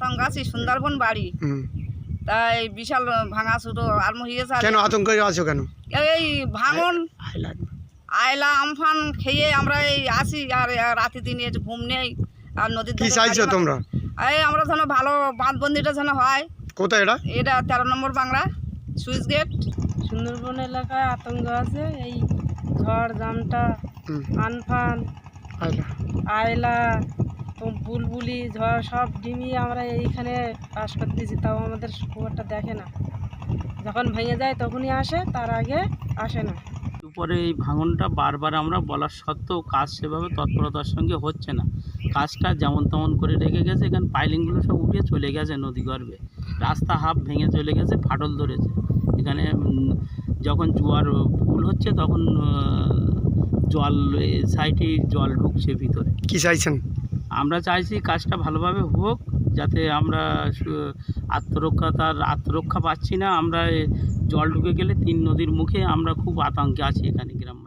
তখন বাড়ি। তাই বিশাল ভাঙা ছোটো আর হয়েছে কেন আতঙ্কে আছো কেন? এই ভাঙন। আয়লা আমফান খেয়ে আমরা এই আসি আর রাতে দিনে ঘুম নেই আর নদীর কি চাইছো তোমরা? এই আমরা যেন ভালো বাঁধবন্দিটা যেন হয়। কোথায় এটা? এটা তেরো নম্বর বাংলা সুইচ গেট। সুন্দরবন এলাকায় আতঙ্ক আছে এই ঝড় জামটা আনফান আয়লা বুলবুলি ঝড় সব ডিমিয়ে আমরা এইখানে বাস করতেছি তাও আমাদের খুব একটা দেখে না। যখন ভেঙে যায় তখনই আসে তার আগে আসে না। উপরে এই ভাঙনটা বারবার আমরা বলার সত্ত্বেও কাজ সেভাবে তৎপরতার সঙ্গে হচ্ছে না। কাজটা যেমন তেমন করে রেখে গেছে এখানে পাইলিংগুলো সব উঠে চলে গেছে নদী গর্ভে। রাস্তা হাফ ভেঙে চলে গেছে ফাটল ধরেছে। এখানে যখন জোয়ার ফুল হচ্ছে তখন জল সাইডে জল ঢুকছে ভিতরে। কি চাইছেন? আমরা চাইছি কাজটা ভালোভাবে হোক, যাতে আমরা আত্মরক্ষা তার আত্মরক্ষা পাচ্ছি না। আমরা জল ঢুকে গেলে তিন নদীর মুখে আমরা খুব আতঙ্কে আছি এখানে গ্রাম